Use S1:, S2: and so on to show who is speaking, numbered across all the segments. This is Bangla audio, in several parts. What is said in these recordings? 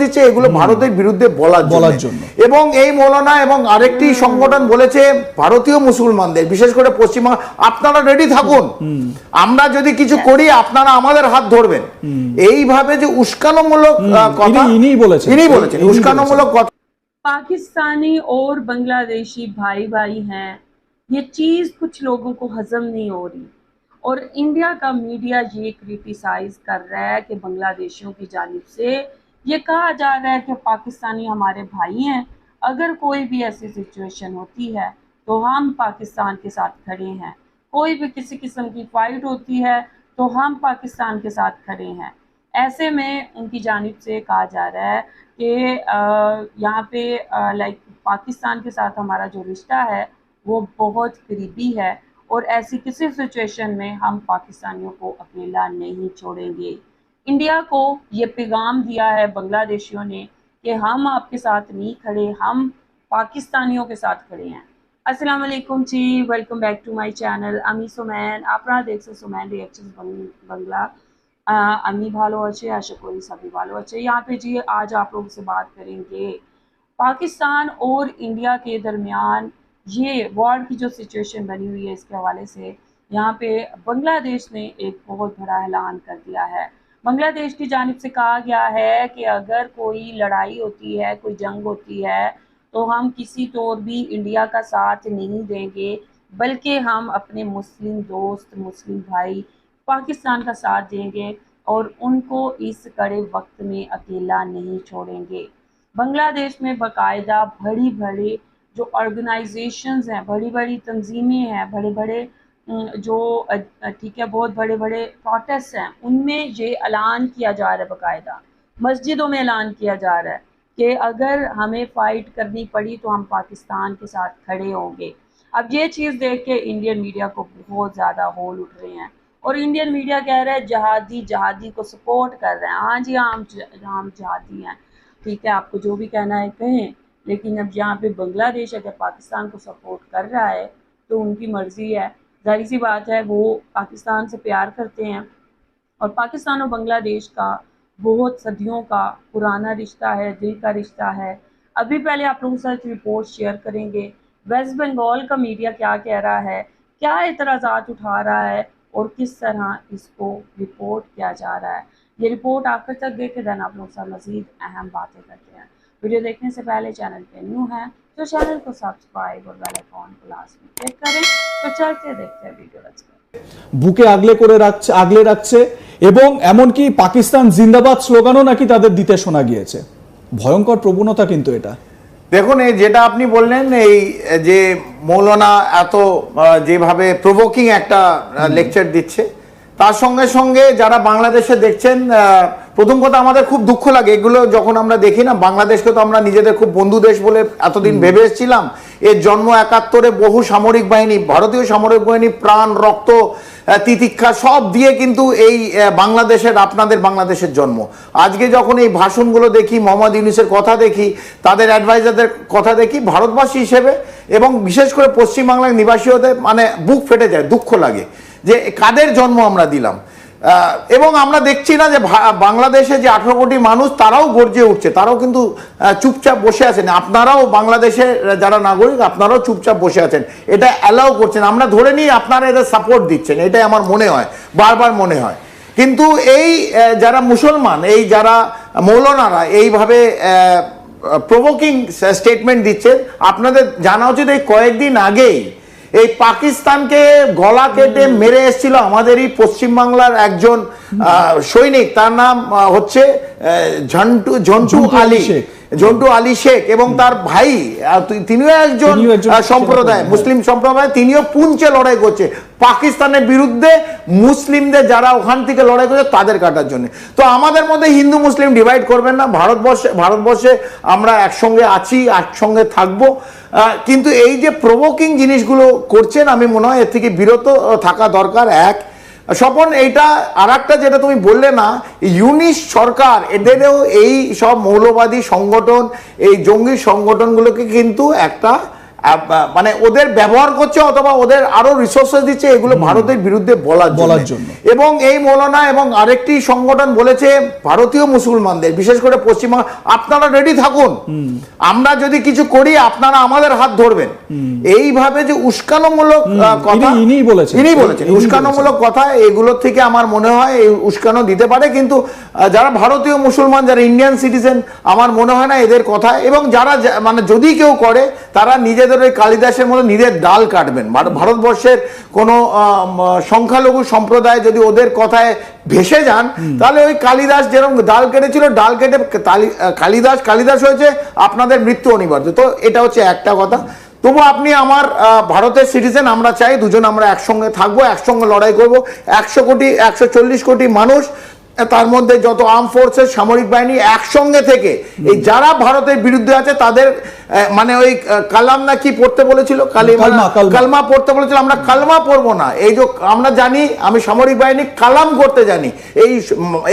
S1: দিচ্ছে এগুলো ভারতের বিরুদ্ধে বলার
S2: বলার
S1: জন্য
S2: জন্য।
S1: এবং এই মৌলানা এবং আরেকটি সংগঠন বলেছে ভারতীয় মুসলমানদের বিশেষ করে পশ্চিমবঙ্গ আপনারা রেডি থাকুন আমরা যদি কিছু করি আপনারা আমাদের হাত ধরবেন এইভাবে যে উস্কানোমূলক আহ, কথা
S2: ইনি- ইনিই বলেছেন।
S1: ইনি বলেছেন
S2: ইনিই
S1: উস্কানোমূলক কথা
S3: पाकिस्तानी और बांग्लादेशी भाई भाई हैं ये चीज़ कुछ लोगों को हजम नहीं हो रही और इंडिया का मीडिया ये क्रिटिसाइज कर रहा है कि बांग्लादेशियों की जानिब से یہ کہا جا رہا ہے کہ پاکستانی ہمارے بھائی ہیں۔ اگر کوئی بھی ایسی سچویشن ہوتی ہے تو ہم پاکستان کے ساتھ کھڑے ہیں۔ کوئی بھی کسی قسم کی فائٹ ہوتی ہے تو ہم پاکستان کے ساتھ کھڑے ہیں۔ ایسے میں ان کی جانب سے کہا جا رہا ہے کہ یہاں پہ لائک پاکستان کے ساتھ ہمارا جو رشتہ ہے وہ بہت قریبی ہے اور ایسی کسی سچویشن میں ہم پاکستانیوں کو اکیلا نہیں چھوڑیں گے۔ انڈیا کو یہ پیغام دیا ہے بنگلہ دیشیوں نے کہ ہم آپ کے ساتھ نہیں کھڑے، ہم پاکستانیوں کے ساتھ کھڑے ہیں۔ السلام علیکم جی ویلکم بیک ٹو مائی چینل امی سمین اپنا دیکھ سو سمین ریئیکشن بنگلہ۔ امی بھالو اچھے اشکوری شکوری سبھی بھالو اچھے۔ یہاں پہ جی آج آپ لوگوں سے بات کریں گے۔ پاکستان اور انڈیا کے درمیان یہ وارڈ کی جو سچویشن بنی ہوئی ہے اس کے حوالے سے، یہاں پہ بنگلہ دیش نے ایک بہت بڑا اعلان کر دیا ہے۔ بنگلہ دیش کی جانب سے کہا گیا ہے کہ اگر کوئی لڑائی ہوتی ہے، کوئی جنگ ہوتی ہے، تو ہم کسی طور بھی انڈیا کا ساتھ نہیں دیں گے، بلکہ ہم اپنے مسلم دوست، مسلم بھائی پاکستان کا ساتھ دیں گے اور ان کو اس کڑے وقت میں اکیلا نہیں چھوڑیں گے۔ بنگلہ دیش میں باقاعدہ بڑی بڑے جو آرگنائزیشنز ہیں، بڑی بڑی تنظیمیں ہیں، بڑے بڑے جو ٹھیک ہے، بہت بڑے بڑے پروٹیسٹ ہیں، ان میں یہ اعلان کیا جا رہا ہے باقاعدہ۔ مسجدوں میں اعلان کیا جا رہا ہے کہ اگر ہمیں فائٹ کرنی پڑی تو ہم پاکستان کے ساتھ کھڑے ہوں گے۔ اب یہ چیز دیکھ کے انڈین میڈیا کو بہت زیادہ ہول اٹھ رہے ہیں۔ اور انڈین میڈیا کہہ رہا ہے، جہادی جہادی کو سپورٹ کر رہے ہیں۔ ہاں جی ہاں، ہم ہم جہادی ہیں۔ ٹھیک ہے، آپ کو جو بھی کہنا ہے کہیں، لیکن اب یہاں پہ بنگلہ دیش اگر پاکستان کو سپورٹ کر رہا ہے تو ان کی مرضی ہے۔ ظاہری سی بات ہے، وہ پاکستان سے پیار کرتے ہیں۔ اور پاکستان اور بنگلہ دیش کا بہت صدیوں کا پرانا رشتہ ہے، دل کا رشتہ ہے۔ ابھی پہلے آپ لوگوں کے ساتھ رپورٹ شیئر کریں گے۔ ویسٹ بنگال کا میڈیا کیا کہہ رہا ہے؟ کیا اعتراضات اٹھا رہا ہے؟ اور کس طرح اس کو رپورٹ کیا جا رہا ہے؟ یہ رپورٹ آخر تک دیکھے دین آپ لوگوں کے ساتھ مزید اہم باتیں کرتے ہیں۔ वीडियो देखने से पहले चैनल पे न्यू है तो चैनल को सब्सक्राइब और बेल आइकॉन को लास्ट में क्लिक करें तो चलते देखते हैं वीडियो लेट्स गो
S2: বুকে আগলে করে রাখছে আগলে রাখছে এবং এমনকি পাকিস্তান জিন্দাবাদ স্লোগানও নাকি তাদের দিতে শোনা গিয়েছে ভয়ঙ্কর প্রবণতা কিন্তু এটা
S1: দেখুন এই যেটা আপনি বললেন এই যে মৌলানা এত আহ, যেভাবে প্রভোকিং একটা লেকচার দিচ্ছে তার সঙ্গে সঙ্গে যারা বাংলাদেশে দেখছেন আহ, প্রথম কথা আমাদের খুব দুঃখ লাগে। এগুলো যখন আমরা দেখি না বাংলাদেশকে তো আমরা নিজেদের খুব বন্ধু দেশ বলে এতদিন ভেবে এসেছিলাম। এর জন্ম একাত্তরে বহু সামরিক বাহিনী ভারতীয় সামরিক বাহিনী প্রাণ রক্ত তিতিক্ষা সব দিয়ে কিন্তু এই বাংলাদেশের আপনাদের বাংলাদেশের জন্ম। আজকে যখন এই ভাষণগুলো দেখি মোহাম্মদ ইউনিসের কথা দেখি তাদের অ্যাডভাইজারদের কথা দেখি ভারতবাসী হিসেবে এবং বিশেষ করে পশ্চিমবাংলার নিবাসী হতে মানে বুক ফেটে যায় দুঃখ লাগে। যে কাদের জন্ম আমরা দিলাম? এবং আমরা দেখছি না যে বাংলাদেশে যে আঠারো কোটি মানুষ, তারাও গর্জে উঠছে, তারাও কিন্তু চুপচাপ বসে আছেন। আপনারাও বাংলাদেশে যারা নাগরিক, আপনারাও চুপচাপ বসে আছেন। এটা অ্যালাউ করছেন। আমরা ধরে নিই আপনারা এদের সাপোর্ট দিচ্ছেন। এটাই আমার মনে হয়, বারবার মনে হয়। কিন্তু এই যারা মুসলমান, এই যারা মৌলনারা এইভাবে প্রভোকিং স্টেটমেন্ট দিচ্ছেন, আপনাদের জানা উচিত এই কয়েকদিন আগেই এই পাকিস্তানকে গলা কেটে মেরে এসেছিল আমাদেরই পশ্চিমবাংলার একজন সৈনিক। তার নাম হচ্ছে ঝন্টু ঝন্টু
S2: আলী।
S1: ঝন্টু আলী শেখ এবং তার ভাই তিনিও একজন সম্প্রদায়। মুসলিম সম্প্রদায় তিনিও পুঞ্চে লড়াই করছে। পাকিস্তানের বিরুদ্ধে মুসলিমদের যারা ওখান থেকে লড়াই করছে তাদের কাটার জন্য। তো আমাদের মধ্যে হিন্দু মুসলিম ডিভাইড করবেন না। ভারতবর্ষে ভারতবর্ষে আমরা একসঙ্গে আছি একসঙ্গে থাকব। কিন্তু এই যে প্রভোকিং জিনিসগুলো করছেন আমি মনে হয় এর থেকে বিরত থাকা দরকার। এক স্বপন, এইটা আর যেটা তুমি বললে না ইউনিস সরকার, এদেরও এই সব মৌলবাদী সংগঠন, এই জঙ্গি সংগঠনগুলোকে কিন্তু একটা মানে ওদের ব্যবহার করছে অথবা ওদের আরও রিসোর্সেস দিচ্ছে এগুলো ভারতের বিরুদ্ধে বলার
S2: বলার
S1: জন্য। এবং এই মৌলানা এবং আরেকটি সংগঠন বলেছে ভারতীয় মুসলমানদের বিশেষ করে পশ্চিমবঙ্গ আপনারা রেডি থাকুন। আমরা যদি কিছু করি আপনারা আমাদের হাত ধরবেন। এইভাবে যে উস্কানোমূলক কথা
S2: ইনি- বলেছেন।
S1: ইনি বলেছেন। উস্কানোমূলক কথা এগুলোর থেকে আমার মনে হয় এই উস্কানো দিতে পারে। কিন্তু যারা ভারতীয় মুসলমান যারা ইন্ডিয়ান সিটিজেন আমার মনে হয় না এদের কথা। এবং যারা মানে যদি কেউ করে তারা নিজেদের ওই কালিদাসের মতো নিজের ডাল কাটবেন। ভারতবর্ষের কোনো সংখ্যালঘু সম্প্রদায় যদি ওদের কথায় ভেসে যান তাহলে ওই কালিদাস যেরকম ডাল কেটেছিল ডাল কেটে কালি- কালিদাস কালিদাস হয়েছে আপনাদের মৃত্যু অনিবার্য। তো এটা হচ্ছে একটা কথা। তবু আপনি আমার ভারতের সিটিজেন আমরা চাই দুজন আমরা একসঙ্গে থাকব একসঙ্গে লড়াই করব। একশো কোটি একশো চল্লিশ কোটি মানুষ তার মধ্যে যত আর্ম ফোর্সেস সামরিক বাহিনী একসঙ্গে থেকে এই যারা ভারতের বিরুদ্ধে আছে তাদের মানে ওই কালাম না কি পড়তে বলেছিল? কালমা, পড়তে বলেছিল আমরা কালমা পড়ব না। এই যে আমরা জানি আমি সামরিক বাহিনী কালাম করতে জানি। এই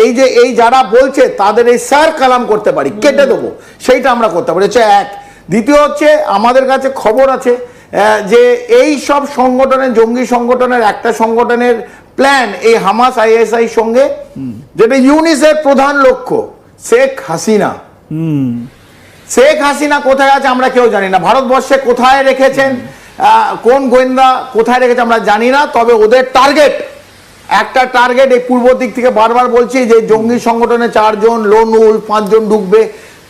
S1: এই যে এই যারা বলছে তাদের এই স্যার কালাম করতে পারি কেটে দেবো। সেইটা আমরা করতে পারি। হচ্ছে এক। দ্বিতীয় হচ্ছে আমাদের কাছে খবর আছে যে এই সব সংগঠনের জঙ্গি সংগঠনের একটা সংগঠনের প্ল্যান এই হামাস আইএসআই সঙ্গে যেটা ইউনিসের প্রধান লক্ষ্য শেখ হাসিনা। শেখ হাসিনা কোথায় আছে আমরা কেউ জানি না। ভারতবর্ষে কোথায় রেখেছেন কোন গোয়েন্দা কোথায় রেখেছে আমরা জানি না তবে ওদের টার্গেট একটা টার্গেট এই পূর্ব দিক থেকে বারবার বলছি যে জঙ্গি সংগঠনে চারজন লোনুল পাঁচজন ঢুকবে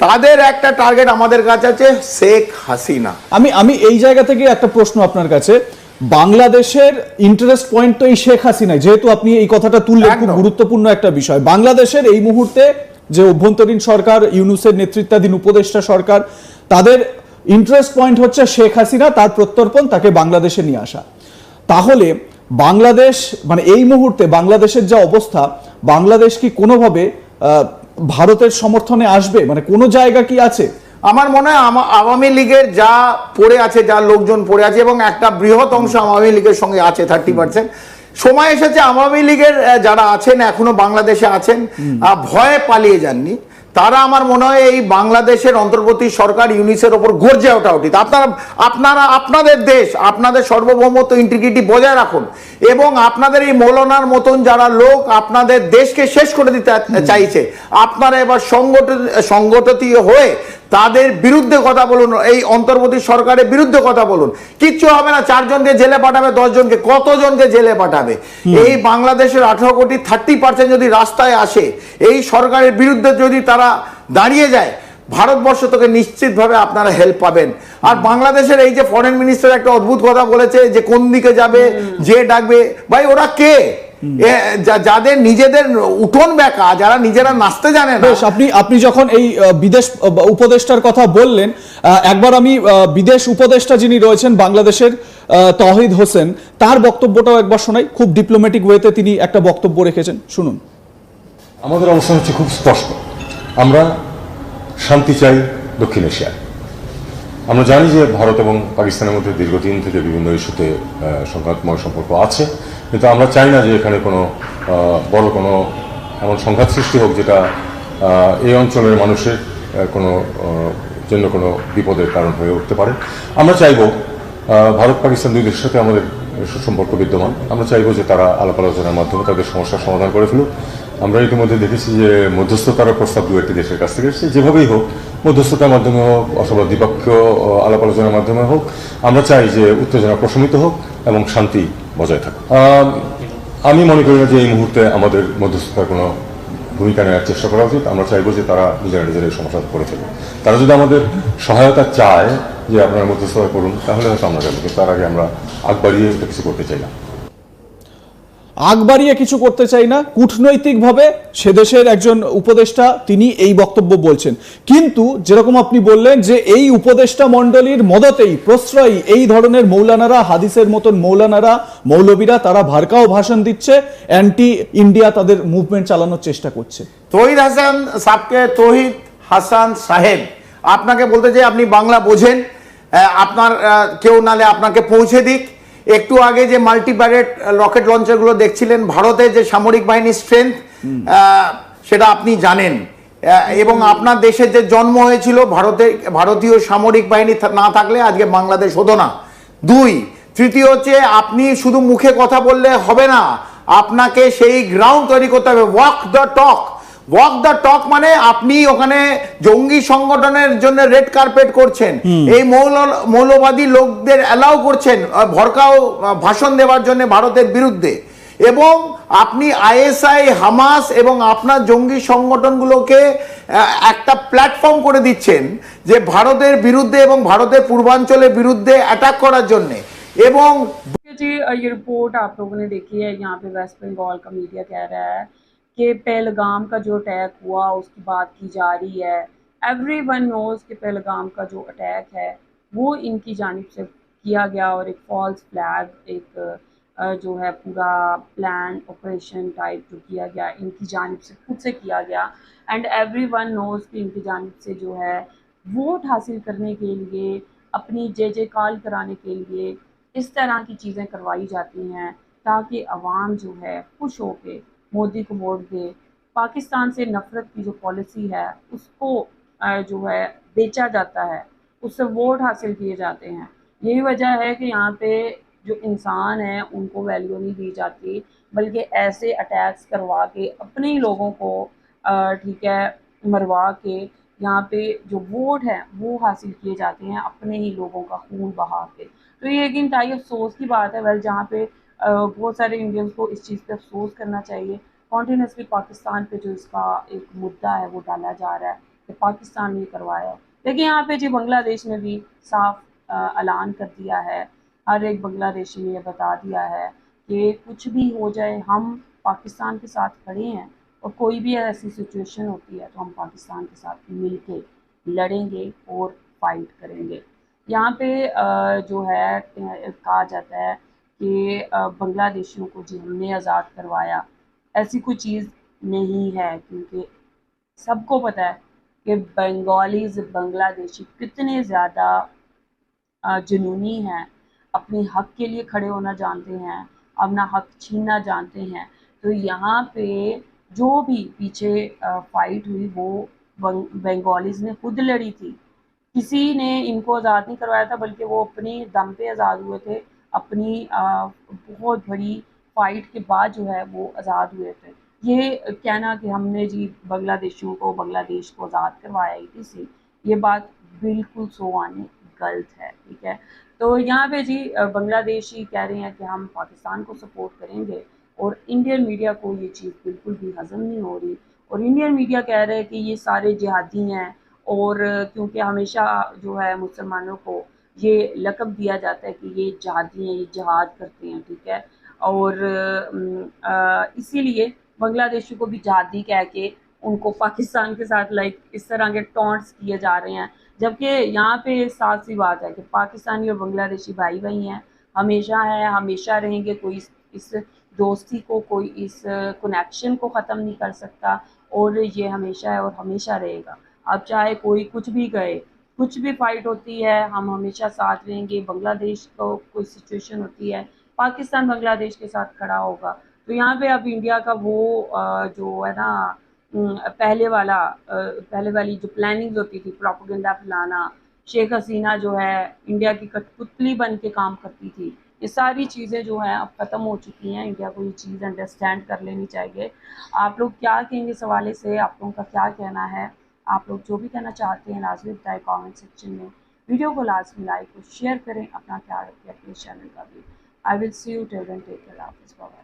S1: তাদের একটা টার্গেট আমাদের কাছে আছে শেখ হাসিনা।
S2: আমি আমি এই জায়গা থেকে একটা প্রশ্ন আপনার কাছে। বাংলাদেশের ইন্টারেস্ট পয়েন্ট তো এই শেখ হাসিনায় যেহেতু আপনি এই কথাটা তুললেন খুব গুরুত্বপূর্ণ একটা বিষয়। বাংলাদেশের এই মুহূর্তে যে অভ্যন্তরীণ সরকার ইউনুসের নেতৃত্বাধীন উপদেষ্টা সরকার তাদের ইন্টারেস্ট পয়েন্ট হচ্ছে শেখ হাসিনা তার প্রত্যর্পণ তাকে বাংলাদেশে নিয়ে আসা। তাহলে বাংলাদেশ মানে এই মুহূর্তে বাংলাদেশের যা অবস্থা বাংলাদেশ কি কোনোভাবে আহ, ভারতের সমর্থনে আসবে? মানে কোনো জায়গা কি আছে?
S1: আমার মনে হয় আওয়ামী লীগের যা পড়ে আছে যা লোকজন পড়ে আছে এবং একটা বৃহৎ অংশ আওয়ামী লীগের সঙ্গে আছে থার্টি পার্সেন্ট সময় এসেছে আওয়ামী লীগের যারা আছেন এখনও বাংলাদেশে আছেন ভয়ে পালিয়ে যাননি। তারা আমার মনে হয় এই বাংলাদেশের অন্তর্বর্তী সরকার ইউনিসের ওপর গর্জে ওঠা উচিত। আপনারা আপনারা আপনাদের দেশ আপনাদের সার্বভৌমত্ব ইন্টিগ্রিটি বজায় রাখুন এবং আপনাদের এই মৌলানার মতন যারা লোক আপনাদের দেশকে শেষ করে দিতে চাইছে আপনারা এবার সংগঠিত সংগঠিত হয়ে তাদের বিরুদ্ধে কথা বলুন এই অন্তর্বর্তী সরকারের বিরুদ্ধে কথা বলুন। কিচ্ছু হবে না চারজনকে জেলে পাঠাবে দশজনকে কতজনকে জেলে পাঠাবে? এই বাংলাদেশের আঠারো কোটি থার্টি পার্সেন্ট যদি রাস্তায় আসে এই সরকারের বিরুদ্ধে যদি তারা দাঁড়িয়ে যায় ভারতবর্ষ থেকে নিশ্চিতভাবে আপনারা হেল্প পাবেন। আর বাংলাদেশের এই যে ফরেন মিনিস্টার একটা অদ্ভুত কথা বলেছে যে কোন দিকে যাবে যে ডাকবে ভাই ওরা কে? যাদের নিজেদের উঠোন বেঁকা যারা নিজেরা নাচতে জানে না।
S2: বেশ আপনি আপনি যখন এই বিদেশ উপদেষ্টার কথা বললেন একবার আমি বিদেশ উপদেষ্টা যিনি রয়েছেন বাংলাদেশের তহিদ হোসেন তার বক্তব্যটাও একবার শোনাই। খুব ডিপ্লোম্যাটিক ওয়েতে তিনি একটা বক্তব্য রেখেছেন। শুনুন।
S4: আমাদের অবস্থান হচ্ছে খুব স্পষ্ট। আমরা শান্তি চাই দক্ষিণ এশিয়ায়। আমরা জানি যে ভারত এবং পাকিস্তানের মধ্যে দীর্ঘদিন থেকে বিভিন্ন ইস্যুতে সংঘাতময় সম্পর্ক আছে। কিন্তু আমরা চাই না যে এখানে কোনো বড় কোনো এমন সংঘাত সৃষ্টি হোক যেটা এই অঞ্চলের মানুষের কোনো জন্য কোনো বিপদের কারণ হয়ে উঠতে পারে। আমরা চাইব ভারত পাকিস্তান দুই দেশের সাথে আমাদের সুসম্পর্ক বিদ্যমান। আমরা চাইব যে তারা আলাপ আলোচনার মাধ্যমে তাদের সমস্যার সমাধান করে ফেলুক। আমরা ইতিমধ্যে দেখেছি যে মধ্যস্থতার প্রস্তাব দু একটি দেশের কাছ থেকে এসেছে। যেভাবেই হোক, মধ্যস্থতার মাধ্যমে হোক, অথবা দ্বিপক্ষীয় আলাপ আলোচনার মাধ্যমে হোক, আমরা চাই যে উত্তেজনা প্রশমিত হোক এবং শান্তি বজায় থাকুক। আমি মনে করি না যে এই মুহূর্তে আমাদের মধ্যস্থতার কোনো ভূমিকা নেওয়ার চেষ্টা করা উচিত। আমরা চাইব যে তারা নিজেরা নিজেরা এই সমস্যা করে ফেলবে তারা যদি আমাদের সহায়তা চায় যে আপনারা মধ্যস্থতা করুন, তাহলে হয়তো আমরা যাব তার আগে আমরা আগ বাড়িয়ে কিছু করতে চাই না।
S2: আগ বাড়িয়ে কিছু করতে চাই না। কূটনৈতিকভাবে সে দেশের একজন উপদেষ্টা তিনি এই বক্তব্য বলছেন। কিন্তু যেরকম আপনি বললেন যে এই উপদেষ্টা মণ্ডলীর মদতেই প্রশ্রয়ী এই ধরনের মৌলানারা, হাদিসের মতন মৌলানারা, মৌলবীরা তারা ভারকাও ভাষণ দিচ্ছে অ্যান্টি ইন্ডিয়া তাদের মুভমেন্ট চালানোর চেষ্টা করছে।
S1: তহিদ হাসান সাবকে তহিদ হাসান সাহেব, আপনাকে বলতে চাই আপনি বাংলা বোঝেন আপনার কেউ নালে আপনাকে পৌঁছে দিক। একটু আগে যে মাল্টিপ্যারেট রকেট লঞ্চারগুলো দেখছিলেন ভারতে যে সামরিক বাহিনীর স্ট্রেংথ সেটা আপনি জানেন। এবং আপনার দেশের যে জন্ম হয়েছিল ভারতে ভারতীয় সামরিক বাহিনী না থাকলে আজকে বাংলাদেশ হতো না। দুই তৃতীয় হচ্ছে আপনি শুধু মুখে কথা বললে হবে না আপনাকে সেই গ্রাউন্ড তৈরি করতে হবে। Walk the talk walk the talk মানে আপনি ওখানে জঙ্গি সংগঠনের জন্য রেড কার্পেট করছেন এই মৌল মৌলবাদী লোকদের অ্যালাউ করছেন আহ, ভরকাও আহ, ভাষণ দেওয়ার জন্য ভারতের বিরুদ্ধে এবং আপনি আইএসআই হামাস এবং আপনার জঙ্গি সংগঠনগুলোকে আহ, একটা প্ল্যাটফর্ম করে দিচ্ছেন যে ভারতের বিরুদ্ধে এবং ভারতের পূর্বাঞ্চলের বিরুদ্ধে অ্যাটাক করার জন্য এবং
S3: जी ये रिपोर्ट आप लोगों ने देखी है यहाँ पे वेस्ट बंगाल का मीडिया कह रहा है کہ پہلگام کا جو اٹیک ہوا، اس کی بات کی جا رہی ہے۔ ایوری ون نوز کہ پہلگام کا جو اٹیک ہے، وہ ان کی جانب سے کیا گیا اور ایک فالس فلیگ ایک جو ہے پورا پلان آپریشن ٹائپ جو کیا گیا، ان کی جانب سے خود سے کیا گیا۔ اینڈ ایوری ون نوز کہ ان کی جانب سے جو ہے ووٹ حاصل کرنے کے لیے، اپنی جے جے کال کرانے کے لیے اس طرح کی چیزیں کروائی جاتی ہیں تاکہ عوام جو ہے خوش ہو کے مودی کو ووٹ دے۔ پاکستان سے نفرت کی جو پالیسی ہے، اس کو جو ہے، بیچا جاتا ہے۔ اس سے ووٹ حاصل کیے جاتے ہیں۔ یہی وجہ ہے کہ یہاں پہ جو انسان ہیں، ان کو ویلیو نہیں دی جاتی، بلکہ ایسے اٹیکس کروا کے اپنے ہی لوگوں کو ٹھیک ہے، مروا کے یہاں پہ جو ووٹ ہیں، وہ حاصل کیے جاتے ہیں اپنے ہی لوگوں کا خون بہا کے۔ تو یہ ایک انتہائی افسوس کی بات ہے۔ ویل جہاں پہ بہت سارے انڈینس کو اس چیز پہ افسوس کرنا چاہیے۔ کانٹینیوسلی پاکستان پہ جو اس کا ایک مدعا ہے، وہ ڈالا جا رہا ہے کہ پاکستان نے کروایا۔ ہے لیکن یہاں پہ جی بنگلہ دیش نے بھی صاف اعلان کر دیا ہے۔ ہر ایک بنگلہ دیشی نے یہ بتا دیا ہے کہ کچھ بھی ہو جائے، ہم پاکستان کے ساتھ کھڑے ہیں اور کوئی بھی ایسی سچویشن ہوتی ہے تو ہم پاکستان کے ساتھ مل کے لڑیں گے اور فائٹ کریں گے۔ یہاں پہ جو ہے، کہا جاتا ہے کہ بنگلہ دیشیوں کو جنہوں نے آزاد کروایا، ایسی کوئی چیز نہیں ہے، کیونکہ سب کو پتہ ہے کہ بنگالیز، بنگلہ دیشی کتنے زیادہ جنونی ہیں، اپنے حق کے لیے کھڑے ہونا جانتے ہیں، اپنا حق چھیننا جانتے ہیں۔ تو یہاں پہ جو بھی پیچھے فائٹ ہوئی، وہ بنگالیز نے خود لڑی تھی۔ کسی نے ان کو آزاد نہیں کروایا تھا، بلکہ وہ اپنے دم پہ آزاد ہوئے تھے۔ اپنی بہت بڑی فائٹ کے بعد جو ہے وہ آزاد ہوئے تھے۔ یہ کہنا کہ ہم نے جی بنگلہ دیشیوں کو بنگلہ دیش کو آزاد کروایا ای سی یہ بات بالکل سوانے غلط ہے، ٹھیک ہے؟ تو یہاں پہ جی بنگلہ دیش ہی کہہ رہے ہیں کہ ہم پاکستان کو سپورٹ کریں گے اور انڈین میڈیا کو یہ چیز بالکل بھی ہضم نہیں ہو رہی۔ اور انڈین میڈیا کہہ رہے کہ یہ سارے جہادی ہیں اور کیونکہ ہمیشہ جو ہے مسلمانوں کو یہ لقب دیا جاتا ہے کہ یہ جہادی ہیں، یہ جہاد کرتے ہیں، ٹھیک ہے؟ اور اسی لیے بنگلہ دیشی کو بھی جہادی کہہ کے ان کو پاکستان کے ساتھ لائک اس طرح کے ٹونٹس کیے جا رہے ہیں۔ جبکہ یہاں پہ صاف سی بات ہے کہ پاکستانی اور بنگلہ دیشی بھائی بھائی ہیں، ہمیشہ ہیں، ہمیشہ رہیں گے، کوئی اس دوستی کو، کوئی اس کنیکشن کو ختم نہیں کر سکتا اور یہ ہمیشہ ہے اور ہمیشہ رہے گا۔ اب چاہے کوئی کچھ بھی کہے کچھ بھی فائٹ ہوتی ہے، ہم ہمیشہ ساتھ رہیں گے۔ بنگلہ دیش کو کوئی سچویشن ہوتی ہے، پاکستان بنگلہ دیش کے ساتھ کھڑا ہوگا۔ تو یہاں پہ اب انڈیا کا وہ جو ہے نا پہلے والا پہلے والی جو پلاننگز ہوتی تھی پراپوگنڈا پھیلانا، شیخ حسینہ جو ہے انڈیا کی کٹپتلی بن کے کام کرتی تھی۔ یہ ساری چیزیں جو ہیں اب ختم ہو چکی ہیں۔ انڈیا کو یہ چیز انڈرسٹینڈ کر لینی چاہیے۔ آپ لوگ کیا کہیں گے اس حوالے سے؟ آپ لوگوں کا کیا کہنا ہے؟ آپ لوگ جو بھی کہنا چاہتے ہیں، لازمی بتائیں کامنٹ سیکشن میں۔ ویڈیو کو لازمی لائک اور شیئر کریں اپنا خیال رکھیں اپنے چینل کا بھی۔ آئی ول سی یو ٹیل ٹیک اللہ حافظ بابا